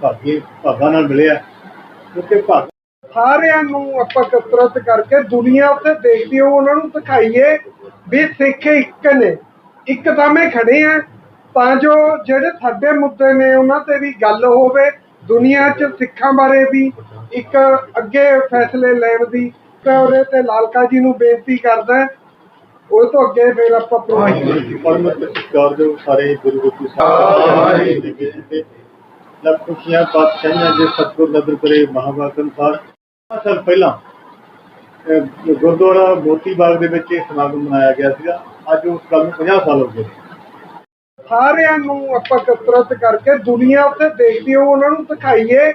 ਭਾਗੇ ਭਾਗਾਂ ਨਾਲ ਮਿਲਿਆ। ਕਿਉਂਕਿ ਭਾਗ ਸਾਰਿਆਂ ਨੂੰ ਆਪਾਂ ਕਸਰਤ ਕਰਕੇ ਦੁਨੀਆ ਉੱਤੇ ਦੇਖਦੀ ਹੋ ਉਹਨਾਂ ਨੂੰ ਦਿਖਾਈਏ ਵੀ ਸਿੱਖ ਇੱਕ ਨੇ। ਇੱਕ ਸਾਹਮਣੇ ਖੜੇ ਆ ਤਾਂ ਜੋ ਜਿਹੜੇ ਸਾਡੇ ਮੁੱਦੇ ਨੇ ਉਹਨਾਂ ਤੇ ਵੀ ਗੱਲ ਹੋਵੇ ਦੁਨੀਆ 'ਚ ਸਿੱਖਾਂ ਬਾਰੇ ਵੀ ਇੱਕ ਅੱਗੇ ਫੈਸਲੇ ਲੈਣ ਦੀ। ਤੇ ਉਹਦੇ ਤੇ ਲਾਲਕਾ ਜੀ ਨੂੰ ਬੇਨਤੀ ਕਰਦਾ ਉਹ ਤੋਂ ਅੱਗੇ ਫਿਰ ਆਪਾਂ ਪ੍ਰੋਗਰਾਮ ਪਰਮਤ ਸਤਿਕਾਰ ਦੇ ਸਾਰੇ ਗੁਰੂ ਗੁਰੂ ਸਾਹਿਬ ਦੇ ਲੱਖ ਖੁਸ਼ੀਆਂ, ਪਾਤਸ਼ਾਹੀਆਂ ਦੇ ਸਤਿਗੁਰ ਨਦਰ ਕਰੇ ਮਹਾਵਾਕ ਅਨੁਸਾਰ। ਸਾਲ ਪਹਿਲਾਂ ਗੁਰਦੁਆਰਾ ਮੋਤੀ ਬਾਗ ਦੇ ਵਿੱਚ ਇਹ ਸਮਾਗਮ ਮਨਾਇਆ ਗਿਆ ਸੀਗਾ। ਅੱਜ ਉਸ ਗੱਲ ਨੂੰ 50 ਸਾਲ ਹੋ ਗਏ। ਸਾਰਿਆਂ ਨੂੰ ਆਪਾਂ ਕਸਰਤ ਕਰਕੇ ਦੁਨੀਆ ਉੱਤੇ ਦੇਖਦੀ ਹੋ ਉਹਨਾਂ ਨੂੰ ਦਿਖਾਈਏ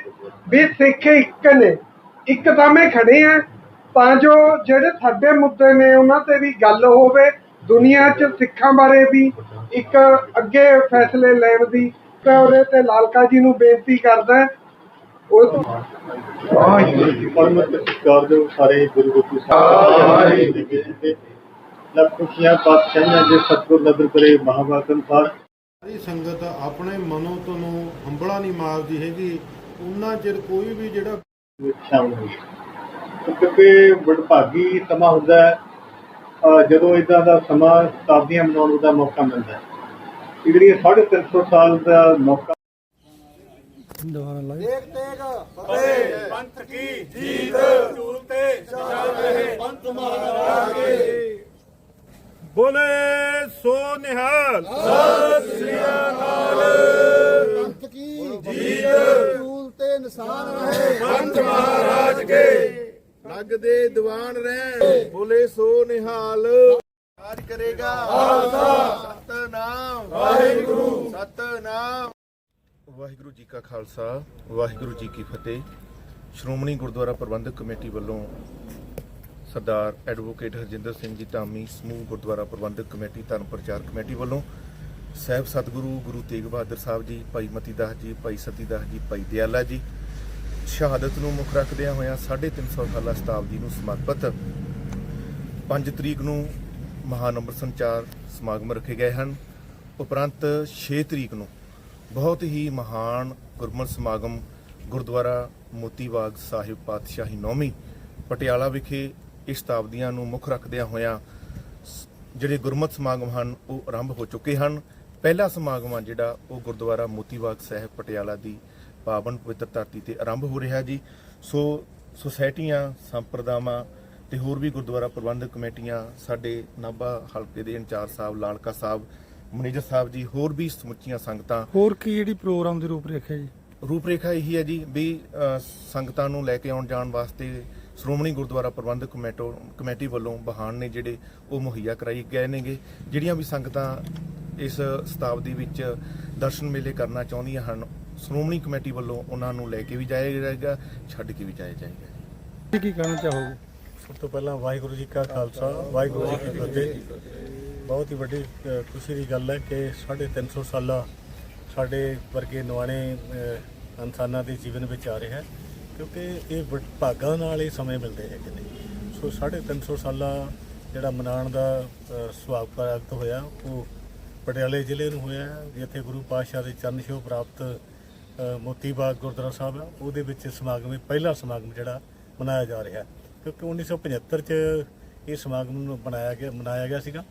ਵੀ ਸਿੱਖ ਇੱਕ ਨੇ। ਇੱਕ ਸਾਹਮਣੇ ਖੜੇ ਆ ਤਾਂ ਜੋ ਜਿਹੜੇ ਸਾਡੇ ਮੁੱਦੇ ਨੇ ਉਹਨਾਂ ਤੇ ਵੀ ਗੱਲ ਹੋਵੇ, ਦੁਨੀਆ 'ਚ ਸਿੱਖਾਂ ਬਾਰੇ ਵੀ ਇੱਕ ਅੱਗੇ ਫੈਸਲੇ ਲੈਣ ਦੀ ਤੇ ਉਹਦੇ ਤੇ ਲਾਲਕਾ ਜੀ ਨੂੰ ਬੇਨਤੀ ਕਰਦਾ ਉਹ ਤੋਂ ਪਰਮਤ ਸਤਿਕਾਰ ਦੇ ਸਾਰੇ ਗੁਰੂ ਗੁਰੂ ਸਾਹਿਬ ਦੇ ਲੱਖ ਖੁਸ਼ੀਆਂ ਪਾਤਸ਼ਾਹੀਆਂ ਦੇ ਸਤਿਗੁਰ ਨਦਰ ਕਰੇ ਮਹਾਵਾਕ ਅਨੁਸਾਰ। ਸਾਰੀ ਸੰਗਤ ਆਪਣੇ ਮਨੋਂ ਤੋਂ ਨੂੰ ਹੰਬਲਾ ਨਹੀਂ ਮਾਰਦੀ ਹੈਗੀ। ਉਹਨਾਂ ਚਿਰ ਕੋਈ ਵੀ ਜਿਹੜਾ ਸ਼ਾਮਲ ਹੋਈ ਕਿਉਂਕਿ ਵਡਭਾਗੀ ਸਮਾਂ ਹੁੰਦਾ ਹੈ। ਜਦੋਂ ਇਦਾਂ ਦਾ ਸਮਾਂ ਸ਼ਤਾਬਦੀਆਂ ਮਨਾਉਣ ਦਾ ਮੌਕਾ ਮਿਲਦਾ ਹੈ। ਇਹ ਜਿਹੜੀ 350 ਸਾਲ ਦਾ ਮੌਕਾ ਬੋਲੇ ਸੋ ਨਿਹਾਲ। ਪੰਥ ਕੀ ਜੀਤ ਰੂਲ ਤੇ ਨਿਸ਼ਾਨ ਰਹੇ। ਪੰਥ ਮਹਾਰਾਜ ਕੇ ਲੱਗਦੇ ਦੀਵਾਨ ਰਹਿਣ। ਬੋਲੇ ਸੋ ਨਿਹਾਲ। ਰਾਜ ਕਰੇਗਾ। ਸਤਨਾਮ ਵਾਹਿਗੁਰੂ ਸਤਨਾਮ। ਵਾਹਿਗੁਰੂ ਜੀ ਕਾ ਖਾਲਸਾ, ਵਾਹਿਗੁਰੂ ਜੀ ਕੀ ਫਤਿਹ। ਸ਼੍ਰੋਮਣੀ ਗੁਰਦੁਆਰਾ ਪ੍ਰਬੰਧਕ ਕਮੇਟੀ ਵੱਲੋਂ ਸਰਦਾਰ ਐਡਵੋਕੇਟ ਹਰਜਿੰਦਰ ਸਿੰਘ ਜੀ ਧਾਮੀ ਸਮੂਹ ਗੁਰਦੁਆਰਾ ਪ੍ਰਬੰਧਕ ਕਮੇਟੀ, ਧਰਮ ਪ੍ਰਚਾਰ ਕਮੇਟੀ ਵੱਲੋਂ ਸਹਿਬ ਸਤਿਗੁਰੂ ਗੁਰੂ ਤੇਗ ਬਹਾਦਰ ਸਾਹਿਬ ਜੀ, ਭਾਈ ਮਤੀ ਦਾਸ ਜੀ, ਭਾਈ ਸਤੀ ਦਾਸ ਜੀ, ਭਾਈ ਦਿਆਲਾ ਜੀ, ਸ਼ਹਾਦਤ ਨੂੰ ਮੁੱਖ ਰੱਖਦਿਆਂ ਹੋਇਆਂ 350 ਸਾਲਾ ਸ਼ਤਾਬਦੀ ਨੂੰ ਸਮਰਪਿਤ 5 ਤਰੀਕ ਨੂੰ ਮਹਾਨੰਬਰ ਸੰਚਾਰ ਸਮਾਗਮ ਰੱਖੇ ਗਏ ਹਨ। ਉਪਰੰਤ 6 ਤਰੀਕ ਨੂੰ ਬਹੁਤ ਹੀ ਮਹਾਨ ਗੁਰਮਤਿ ਸਮਾਗਮ ਗੁਰਦੁਆਰਾ ਮੋਤੀ ਬਾਗ ਸਾਹਿਬ ਪਾਤਸ਼ਾਹੀ ਨੌਵੀਂ ਪਟਿਆਲਾ ਵਿਖੇ ਇਸ ਸ਼ਤਾਬਦੀਆਂ ਨੂੰ ਮੁੱਖ ਰੱਖਦਿਆਂ ਹੋਇਆਂ ਸ- ਜਿਹੜੇ ਗੁਰਮਤਿ ਸਮਾਗਮ ਹਨ, ਉਹ ਆਰੰਭ ਹੋ ਚੁੱਕੇ ਹਨ। ਪਹਿਲਾ ਸਮਾਗਮ ਆ ਜਿਹੜਾ, ਉਹ ਗੁਰਦੁਆਰਾ ਮੋਤੀ ਬਾਗ ਸਾਹਿਬ ਪਟਿਆਲਾ ਦੀ ਪਾਵਨ ਪਵਿੱਤਰ ਧਰਤੀ ਤੇ ਆਰੰਭ ਹੋ ਰਿਹਾ ਜੀ। ਸੋ ਸੁਸਾਇਟੀਆਂ, ਸੰਪਰਦਾਵਾਂ ਤੇ ਹੋਰ ਵੀ ਗੁਰਦੁਆਰਾ ਪ੍ਰਬੰਧਕ ਕਮੇਟੀਆਂ ਸਾਡੇ ਨਾਭਾ ਹਲਕੇ ਦੇ ਇੰਚਾਰਜ ਸਾਹਿਬ, ਲਾਲਕਾ ਸਾਹਿਬ ਮੈਨੇਜਰ ਸਾਹਿਬ ਜੀ ਹੋਰ ਵੀ ਸਮੁੱਚੀਆਂ ਸੰਗਤਾਂ। ਹੋਰ ਕੀ ਜਿਹੜੀ ਪ੍ਰੋਗਰਾਮ ਦੀ ਰੂਪਰੇਖਾ ਜੀ? ਰੂਪਰੇਖਾ ਇਹੀ ਹੈ ਜੀ ਵੀ ਅ, ਸੰਗਤਾਂ ਨੂੰ ਲੈ ਕੇ ਆਉਣ ਜਾਣ ਵਾਸਤੇ ਸ਼੍ਰੋਮਣੀ ਗੁਰਦੁਆਰਾ ਪ੍ਰਬੰਧਕ ਕਮੇਟੋ ਕਮੇਟੀ ਵੱਲੋਂ ਵਾਹਨ ਨੇ ਜਿਹੜੇ ਉਹ ਮੁਹੱਈਆ ਕਰਾਈ ਗਏ ਨੇਗੇ। ਜਿਹੜੀਆਂ ਵੀ ਸੰਗਤਾਂ ਇਸ ਸ਼ਤਾਬਦੀ ਵਿੱਚ ਦਰਸ਼ਨ ਮੇਲੇ ਕਰਨਾ ਚਾਹੁੰਦੀਆਂ ਹਨ ਸ਼੍ਰੋਮਣੀ ਕਮੇਟੀ ਵੱਲੋਂ ਉਹਨਾਂ ਨੂੰ ਲੈ ਕੇ ਵੀ ਜਾਇਆ ਜਾਏਗਾ ਛੱਡ ਕੇ ਵੀ ਜਾਇਆ ਜਾਏਗਾ ਕੀ ਕੀ ਕਹਿਣਾ ਚਾਹੋਗੇ? ਸਭ ਤੋਂ ਪਹਿਲਾਂ ਵਾਹਿਗੁਰੂ ਜੀ ਕਾ ਖਾਲਸਾ ਵਾਹਿਗੁਰੂ ਜੀ ਕੀ ਫਤਿਹ। ਬਹੁਤ ਹੀ ਵੱਡੀ ਖੁਸ਼ੀ ਦੀ ਗੱਲ ਹੈ ਕਿ 350 ਸਾਲਾ ਸਾਡੇ ਵਰਗੇ ਨਵਾਣੇ ਇਨਸਾਨਾਂ ਦੇ ਜੀਵਨ ਵਿੱਚ ਆ ਰਿਹਾ ਹੈ, ਕਿਉਂਕਿ ਇਹ ਵ- ਭਾਗਾਂ ਨਾਲ ਇਹ ਸਮੇਂ ਮਿਲਦੇ ਹੈਗੇ ਨੇ ਸੋ 350 ਸਾਲਾ ਜਿਹੜਾ ਮਨਾਉਣ ਦਾ ਸੁਭਾਗ ਪ੍ਰਾਪਤ ਹੋਇਆ, ਉਹ ਪਟਿਆਲੇ ਜ਼ਿਲ੍ਹੇ ਨੂੰ ਹੋਇਆ ਜਿੱਥੇ ਗੁਰੂ ਪਾਤਸ਼ਾਹ ਦੇ ਚਰਨ ਛੋਹ ਪ੍ਰਾਪਤ ਮੋਤੀਬਾਗ ਗੁਰਦੁਆਰਾ ਸਾਹਿਬ ਹੈ, ਉਹਦੇ ਵਿੱਚ ਸਮਾਗਮ ਪਹਿਲਾ ਸਮਾਗਮ ਜਿਹੜਾ ਮਨਾਇਆ ਜਾ ਰਿਹਾ ਹੈ। ਕਿਉਂਕਿ 1975 ਚ ਇਹ ਸਮਾਗਮ ਨੂੰ ਬਣਾਇਆ ਗਿਆ, ਮਨਾਇਆ ਗਿਆ ਸੀਗਾ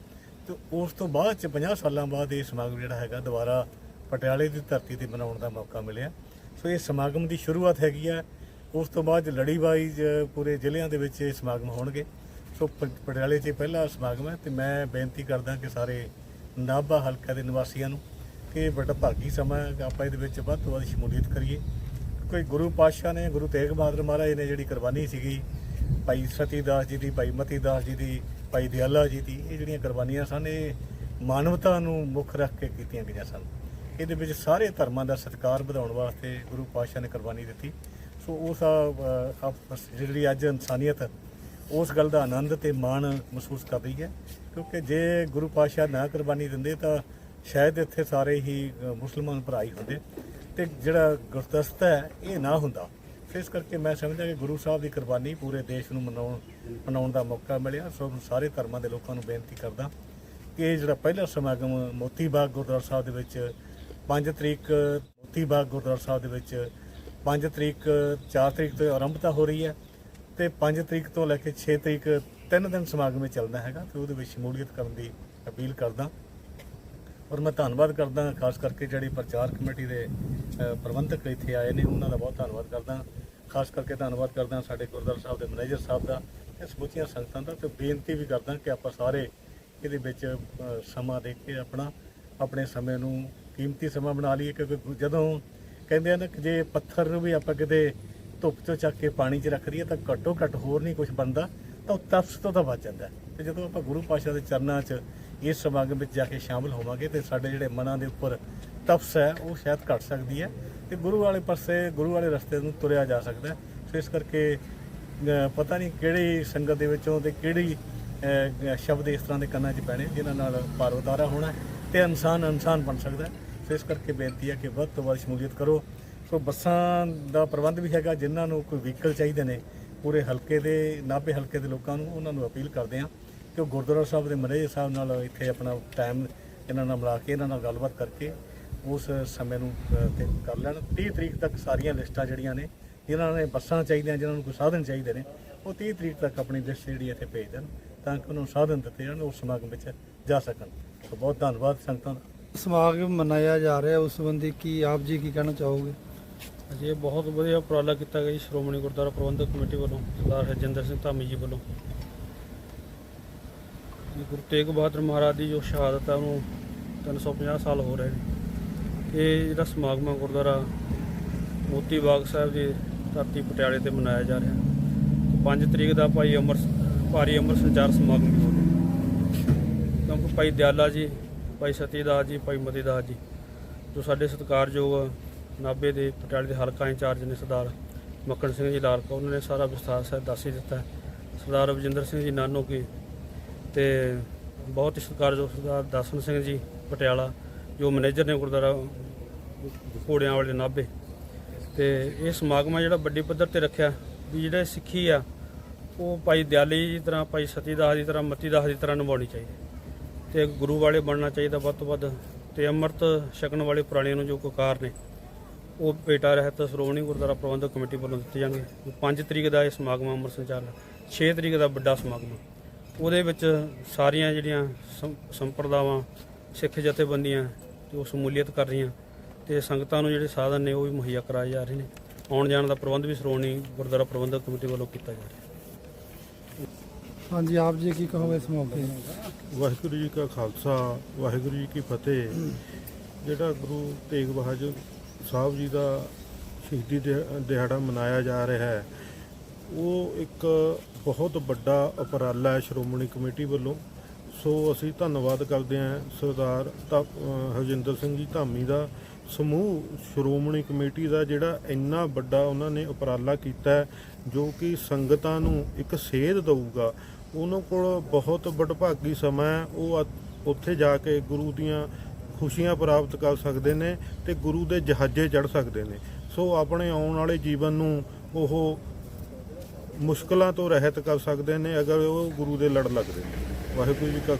ਤੇ ਉਸ ਤੋਂ ਬਾਅਦ ਚ 50 ਸਾਲਾਂ ਬਾਅਦ ਇਹ ਸਮਾਗਮ ਜਿਹੜਾ ਹੈਗਾ ਦੁਬਾਰਾ ਪਟਿਆਲੇ ਦੀ ਧਰਤੀ ਤੇ ਮਨਾਉਣ ਦਾ ਮੌਕਾ ਮਿਲਿਆ। ਸੋ ਇਹ ਸਮਾਗਮ ਦੀ ਸ਼ੁਰੂਆਤ ਹੈਗੀ ਹੈ ਉਸ ਤੋਂ ਬਾਅਦ ਲੜੀਵਾਈ ਪੂਰੇ ਜ਼ਿਲ੍ਹਿਆਂ ਦੇ ਵਿੱਚ ਇਹ ਸਮਾਗਮ ਹੋਣਗੇ। ਸੋ ਪਟਿਆਲੇ 'ਚ ਇਹ ਪਹਿਲਾ ਸਮਾਗਮ ਹੈ ਤੇ ਮੈਂ ਬੇਨਤੀ ਕਰਦਾ ਕਿ ਸਾਰੇ ਨਾਭਾ ਹਲਕਾ ਦੇ ਨਿਵਾਸੀਆਂ ਨੂੰ ਕਿ ਇਹ ਬੜਾ ਭਾਗੀ ਸਮਾਂ ਹੈ ਕਿ ਆਪਾਂ ਇਹਦੇ ਵਿੱਚ ਵੱਧ ਤੋਂ ਵੱਧ ਸ਼ਮੂਲੀਅਤ ਕਰੀਏ। ਕੋਈ ਗੁਰੂ ਪਾਤਸ਼ਾਹ ਨੇ, ਗੁਰੂ ਤੇਗ ਬਹਾਦਰ ਮਹਾਰਾਜ ਨੇ ਜਿਹੜੀ ਕੁਰਬਾਨੀ ਸੀਗੀ, ਭਾਈ ਸਤੀ ਦਾਸ ਜੀ ਦੀ, ਭਾਈ ਮਤੀ ਦਾਸ ਜੀ ਦੀ ਭਾਈ ਦਿਆਲਾ ਜੀ ਦੀ, ਇਹ ਜਿਹੜੀਆਂ ਕੁਰਬਾਨੀਆਂ ਸਨ, ਇਹ ਮਾਨਵਤਾ ਨੂੰ ਮੁੱਖ ਰੱਖ ਕੇ ਕੀਤੀਆਂ ਗਈਆਂ ਸਨ। ਇਹਦੇ ਵਿੱਚ ਸਾਰੇ ਧਰਮਾਂ ਦਾ ਸਤਿਕਾਰ ਵਧਾਉਣ ਵਾਸਤੇ ਗੁਰੂ ਪਾਤਸ਼ਾਹ ਨੇ ਕੁਰਬਾਨੀ ਦਿੱਤੀ। ਸੋ ਉਸ ਆ- ਜਿਹੜੀ ਅੱਜ ਇਨਸਾਨੀਅਤ, ਉਸ ਗੱਲ ਦਾ ਆਨੰਦ ਤੇ ਮਾਣ ਮਹਿਸੂਸ ਕਰ ਰਹੀ ਹੈ। ਕਿਉਂਕਿ ਜੇ ਗੁਰੂ ਪਾਤਸ਼ਾਹ ਨਾ ਕੁਰਬਾਨੀ ਦਿੰਦੇ ਤਾਂ ਸ਼ਾਇਦ ਇੱਥੇ ਸਾਰੇ ਹੀ ਮੁਸਲਮਾਨ ਭਰਾ ਹੀ ਹੁੰਦੇ। ਤੇ ਜਿਹੜਾ ਗੁਰਦਸਤਾ ਹੈ, ਇਹ ਨਾ ਹੁੰਦਾ। ਇਸ ਕਰਕੇ ਮੈਂ ਸਮਝਦਾ ਕਿ ਗੁਰੂ ਸਾਹਿਬ ਦੀ ਕੁਰਬਾਨੀ ਪੂਰੇ ਦੇਸ਼ ਨੂੰ ਮਨਾਉਣ ਮਨਾਉਣ ਦਾ ਮੌਕਾ ਮਿਲਿਆ। ਸੋ ਸਾਰੇ ਧਰਮਾਂ ਦੇ ਲੋਕਾਂ ਨੂੰ ਬੇਨਤੀ ਕਰਦਾ ਕਿ ਇਹ ਜਿਹੜਾ ਪਹਿਲਾ ਸਮਾਗਮ ਮੋਤੀ ਬਾਗ ਗੁਰਦੁਆਰਾ ਸਾਹਿਬ ਦੇ ਵਿੱਚ 5 ਤਰੀਕ, ਮੋਤੀ ਬਾਗ ਗੁਰਦੁਆਰਾ ਸਾਹਿਬ ਦੇ ਵਿੱਚ 5 ਤਰੀਕ 4 ਤਰੀਕ ਤੋਂ ਆਰੰਭਤਾ ਹੋ ਰਹੀ ਹੈ ਤੇ 5 ਤਰੀਕ ਤੋਂ ਲੈ ਕੇ 6 ਤਰੀਕ ਤਿੰਨ ਦਿਨ ਸਮਾਗਮ ਇਹ ਚੱਲਦਾ ਹੈਗਾ ਤੇ ਉਹਦੇ ਵਿੱਚ ਸ਼ਮੂਲੀਅਤ ਕਰਨ ਦੀ ਅਪੀਲ ਕਰਦਾ। ਔਰ ਮੈਂ ਧੰਨਵਾਦ ਕਰਦਾ, ਖਾਸ ਕਰਕੇ ਜਿਹੜੀ ਪ੍ਰਚਾਰ ਕਮੇਟੀ ਦੇ ਪ੍ਰਬੰਧਕ ਇੱਥੇ ਆਏ ਨੇ, ਉਹਨਾਂ ਦਾ ਬਹੁਤ ਧੰਨਵਾਦ ਕਰਦਾ। ਖਾਸ ਕਰਕੇ ਧੰਨਵਾਦ ਕਰਦਾ ਸਾਡੇ ਗੁਰਦੁਆਰਾ ਸਾਹਿਬ ਦੇ ਮੈਨੇਜਰ ਸਾਹਿਬ ਦਾ ਤੇ ਸਮੁੱਚੀਆਂ ਸੰਗਤਾਂ ਦਾ ਤੇ ਬੇਨਤੀ ਵੀ ਕਰਦਾ ਕਿ ਆਪਾਂ ਸਾਰੇ ਇਹਦੇ ਵਿੱਚ ਸਮਾਂ ਦੇ ਕੇ ਆਪਣਾ, ਆਪਣੇ ਸਮੇਂ ਨੂੰ ਕੀਮਤੀ ਸਮਾਂ ਬਣਾ ਲਈਏ ਕਿਉਂਕਿ ਜਦੋਂ ਕਹਿੰਦੇ ਆ ਨਾ ਕਿ ਜੇ ਪੱਥਰ ਨੂੰ ਵੀ ਆਪਾਂ ਕਿਤੇ ਧੁੱਪ ਤੋਂ ਚੱਕ ਕੇ ਪਾਣੀ 'ਚ ਰੱਖ ਦਈਏ ਤਾਂ ਘੱਟੋ ਘੱਟ ਹੋਰ ਨਹੀਂ ਕੁਝ ਬਣਦਾ, ਤਾਂ ਉਹ ਤਪਸ ਤੋਂ ਤਾਂ ਬਚ ਜਾਂਦਾ ਹੈ। ਤੇ ਜਦੋਂ ਆਪਾਂ ਗੁਰੂ ਪਾਸ਼ਾ ਦੇ ਚਰਨਾਂ 'ਚ ਇਸ ਸਮਾਗਮ ਵਿੱਚ ਜਾ ਕੇ ਸ਼ਾਮਲ ਹੋਵਾਂਗੇ ਤੇ ਸਾਡੇ ਜਿਹੜੇ ਮਨਾਂ ਦੇ ਉੱਪਰ ਤਪਸ ਹੈ, ਉਹ ਸ਼ਾਇਦ ਘਟ ਸਕਦੀ ਹੈ ਤੇ ਗੁਰੂ ਵਾਲੇ ਪਾਸੇ, ਗੁਰੂ ਵਾਲੇ ਰਸਤੇ ਨੂੰ ਤੁਰਿਆ ਜਾ ਸਕਦਾ ਸੋ ਇਸ ਕਰਕੇ ਪਤਾ ਨਹੀਂ ਕਿਹੜੀ ਸੰਗਤ ਦੇ ਵਿੱਚੋਂ ਤੇ ਕਿਹੜੀ ਸ਼ਬਦ ਇਸ ਤਰ੍ਹਾਂ ਦੇ ਕੰਨਾਂ 'ਚ ਪੈਣੇ ਜਿਨ੍ਹਾਂ ਨਾਲ ਪਾਰਵਤਾਰਾ ਹੋਣਾ ਹੈ ਤੇ ਇਨਸਾਨ ਇਨਸਾਨ ਬਣ ਸਕਦਾ ਸੋ ਇਸ ਕਰਕੇ ਬੇਨਤੀ ਹੈ ਕਿ ਵੱਧ ਤੋਂ ਵੱਧ ਸ਼ਮੂਲੀਅਤ ਕਰੋ। ਸੋ ਬੱਸਾਂ ਦਾ ਪ੍ਰਬੰਧ ਵੀ ਹੈਗਾ, ਜਿਨ੍ਹਾਂ ਨੂੰ ਕੋਈ ਵਹੀਕਲ ਚਾਹੀਦੇ ਨੇ, ਪੂਰੇ ਹਲਕੇ ਦੇ, ਨਾਭੇ ਹਲਕੇ ਦੇ ਲੋਕਾਂ ਨੂੰ ਉਹਨਾਂ ਨੂੰ ਅਪੀਲ ਕਰਦੇ ਹਾਂ ਕਿ ਉਹ ਗੁਰਦੁਆਰਾ ਸਾਹਿਬ ਦੇ ਮੈਨੇਜਰ ਸਾਹਿਬ ਨਾਲ ਇੱਥੇ ਆਪਣਾ ਟਾਈਮ ਇਹਨਾਂ ਨਾਲ ਮਿਲਾ ਕੇ, ਇਹਨਾਂ ਨਾਲ ਗੱਲਬਾਤ ਕਰਕੇ ਉਸ ਸਮੇਂ ਨੂੰ ਤੇ ਕਰ ਲੈਣ। 30 ਤਰੀਕ ਤੱਕ ਸਾਰੀਆਂ ਲਿਸਟਾਂ ਜਿਹੜੀਆਂ ਨੇ ਜਿਨ੍ਹਾਂ ਨੇ ਬੱਸਾਂ ਚਾਹੀਦੀਆਂ ਜਿਨ੍ਹਾਂ ਨੂੰ ਕੋਈ ਸਾਧਨ ਚਾਹੀਦੇ ਨੇ ਉਹ 30 ਤਰੀਕ ਤੱਕ ਆਪਣੀ ਲਿਸਟ ਜਿਹੜੀ ਇੱਥੇ ਭੇਜ ਦੇਣ ਤਾਂ ਕਿ ਉਹਨਾਂ ਨੂੰ ਸਾਧਨ ਦਿੱਤੇ ਜਾਣ ਉਸ ਸਮਾਗਮ ਵਿੱਚ ਜਾ ਸਕਣ। ਸੋ ਬਹੁਤ ਧੰਨਵਾਦ ਸੰਗਤਾਂ ਦਾ। ਸਮਾਗਮ ਮਨਾਇਆ ਜਾ ਰਿਹਾ ਉਸ ਸੰਬੰਧੀ ਕੀ ਆਪ ਜੀ ਕੀ ਕਹਿਣਾ ਚਾਹੋਗੇ? ਅਜੇ ਬਹੁਤ ਵਧੀਆ ਉਪਰਾਲਾ ਕੀਤਾ ਗਿਆ ਜੀ ਸ਼੍ਰੋਮਣੀ ਗੁਰਦੁਆਰਾ ਪ੍ਰਬੰਧਕ ਕਮੇਟੀ ਵੱਲੋਂ ਸਰਦਾਰ ਹਰਜਿੰਦਰ ਸਿੰਘ ਧਾਮੀ ਜੀ ਵੱਲੋਂ। ਜੀ ਗੁਰੂ ਤੇਗ ਬਹਾਦਰ ਮਹਾਰਾਜ ਦੀ ਜੋ ਸ਼ਹਾਦਤ ਹੈ ਉਹਨੂੰ 350 ਸਾਲ ਹੋ ਰਹੇ ਨੇ। ਇਹ ਜਿਹੜਾ ਸਮਾਗਮ ਗੁਰਦੁਆਰਾ ਮੋਤੀ ਬਾਗ ਸਾਹਿਬ ਦੀ ਧਰਤੀ ਪਟਿਆਲੇ ਤੇ ਮਨਾਇਆ ਜਾ ਰਿਹਾ। 5 ਤਰੀਕ ਦਾ ਭਾਈ ਅਮਰ ਭਾਰੀ ਅਮਰ ਸੰਚਾਰ ਸਮਾਗਮ ਵੀ ਹੋ ਰਿਹਾ। ਕਿਉਂਕਿ ਭਾਈ ਦਿਆਲਾ ਜੀ, ਭਾਈ ਸਤੀਦਾਸ ਜੀ, ਭਾਈ ਮਤੀਦਾਸ ਜੀ, ਜੋ ਸਾਡੇ ਸਤਿਕਾਰਯੋਗ ਨਾਭੇ ਦੇ ਪਟਿਆਲੇ ਦੇ ਹਲਕਾ ਇੰਚਾਰਜ ਨੇ ਸਰਦਾਰ ਮੱਕੜ ਸਿੰਘ ਜੀ ਲਾਲਕਾ ਉਹਨਾਂ ਨੇ ਸਾਰਾ ਵਿਸਥਾਰ ਸਾਹਿਬ ਦੱਸ ਹੀ ਦਿੱਤਾ। ਸਰਦਾਰ ਰਵਿੰਦਰ ਸਿੰਘ ਜੀ ਨਾਨੋ ਕੀ ਤੇ ਬਹੁਤ ਹੀ ਸਤਿਕਾਰਯੋਗ ਸਰਦਾਰ ਦਸਨ ਸਿੰਘ ਜੀ ਪਟਿਆਲਾ, ਜੋ ਮੈਨੇਜਰ ਨੇ ਗੁਰਦੁਆਰਾ ਘੋੜਿਆਂ ਵਾਲੇ ਨਾਭੇ। ਤੇ ਇਹ ਸਮਾਗਮ ਆ ਜਿਹੜਾ ਵੱਡੀ ਪੱਧਰ ਤੇ ਰੱਖਿਆ ਵੀ ਜਿਹੜੇ ਸਿੱਖੀ ਆ, ਉਹ ਭਾਈ ਦਿਆਲੀ ਦੀ ਤਰ੍ਹਾਂ, ਭਾਈ ਸਤੀਦਾਸ ਦੀ ਤਰ੍ਹਾਂ, ਮਤੀਦਾਸ ਦੀ ਤਰ੍ਹਾਂ ਨਿਭਾਉਣੀ ਚਾਹੀਦੀ। ਤੇ ਗੁਰੂ ਵਾਲੇ ਬਣਨਾ ਚਾਹੀਦਾ ਵੱਧ ਤੋਂ ਵੱਧ। ਤੇ ਅੰਮ੍ਰਿਤ ਛਕਣ ਵਾਲੇ ਪੁਰਾਣਿਆਂ ਨੂੰ ਜੋ ਕੋਕਾਰ ਨੇ, ਉਹ ਭੇਟਾ ਰਹਿਤ ਸ਼੍ਰੋਮਣੀ ਗੁਰਦੁਆਰਾ ਪ੍ਰਬੰਧਕ ਕਮੇਟੀ ਵੱਲੋਂ ਦਿੱਤੇ ਜਾਣਗੇ। 5 ਤਰੀਕ ਦਾ ਇਹ ਸਮਾਗਮ ਅੰਮ੍ਰਿਤ ਸੰਚਾਰ 6 ਤਰੀਕ ਦਾ ਵੱਡਾ ਸਮਾਗਮ ਉਹਦੇ ਵਿੱਚ ਸਾਰੀਆਂ ਜਿਹੜੀਆਂ ਸੰਪਰਦਾਵਾਂ, ਸਿੱਖ ਜਥੇਬੰਦੀਆਂ ਤੇ ਉਹ ਸ਼ਮੂਲੀਅਤ ਕਰ ਰਹੀਆਂ। ਤੇ ਸੰਗਤਾਂ ਨੂੰ ਜਿਹੜੇ ਸਾਧਨ ਨੇ ਉਹ ਵੀ ਮੁਹੱਈਆ ਕਰਾਏ ਜਾ ਰਹੇ ਨੇ। ਆਉਣ ਜਾਣ ਦਾ ਪ੍ਰਬੰਧ ਵੀ ਸ਼੍ਰੋਮਣੀ ਗੁਰਦੁਆਰਾ ਪ੍ਰਬੰਧਕ ਕਮੇਟੀ ਵੱਲੋਂ ਕੀਤਾ ਜਾ ਰਿਹਾ। ਹਾਂਜੀ ਆਪ ਜੀ ਕੀ ਕਹੋਗੇ ਇਸ ਮੌਕੇ? ਵਾਹਿਗੁਰੂ ਜੀ ਕਾ ਖਾਲਸਾ ਵਾਹਿਗੁਰੂ ਜੀ ਕੀ ਫਤਿਹ। ਜਿਹੜਾ ਗੁਰੂ ਤੇਗ ਬਹਾਦਰ ਸਾਹਿਬ ਜੀ ਦਾ ਸ਼ਹੀਦੀ ਦਿਹਾ- ਦਿਹਾੜਾ ਮਨਾਇਆ ਜਾ ਰਿਹਾ ਹੈ ਉਹ ਇੱਕ ਬਹੁਤ ਵੱਡਾ ਉਪਰਾਲਾ ਹੈ ਸ਼੍ਰੋਮਣੀ ਕਮੇਟੀ ਵੱਲੋਂ। ਸੋ ਅਸੀਂ ਧੰਨਵਾਦ ਕਰਦੇ ਹਾਂ ਸਰਦਾਰ ਹਰਜਿੰਦਰ ਸਿੰਘ ਜੀ ਧਾਮੀ ਦਾ ਸਮੂਹ ਸ਼੍ਰੋਮਣੀ ਕਮੇਟੀ ਦਾ ਜਿਹੜਾ ਇੰਨਾ ਵੱਡਾ ਉਹਨਾਂ ਨੇ ਉਪਰਾਲਾ ਕੀਤਾ ਜੋ ਕਿ ਸੰਗਤਾਂ ਨੂੰ ਇੱਕ ਸੇਧ ਦਊਗਾ, ਉਹਨਾਂ ਕੋਲ ਬਹੁਤ ਵਡਭਾਗੀ ਸਮਾਂ ਹੈ, ਉਹ ਅ- ਉੱਥੇ ਜਾ ਕੇ ਗੁਰੂ ਦੀਆਂ ਖੁਸ਼ੀਆਂ ਪ੍ਰਾਪਤ ਕਰ ਸਕਦੇ ਨੇ ਤੇ ਗੁਰੂ ਦੇ ਜਹਾਜ਼ੇ ਚੜ ਸਕਦੇ ਨੇ। ਸੋ ਆਪਣੇ ਆਉਣ ਵਾਲੇ ਜੀਵਨ ਨੂੰ ਉਹ ਮੁਸ਼ਕਲਾਂ ਤੋਂ ਰਹਿਤ ਕਰ ਸਕਦੇ ਨੇ, ਅਗਰ ਉਹ ਗੁਰੂ ਦੇ ਲੜ ਲੱਗਦੇ ਨੇ। ਵਾਹਿਗੁਰੂ ਜੀ ਕਾ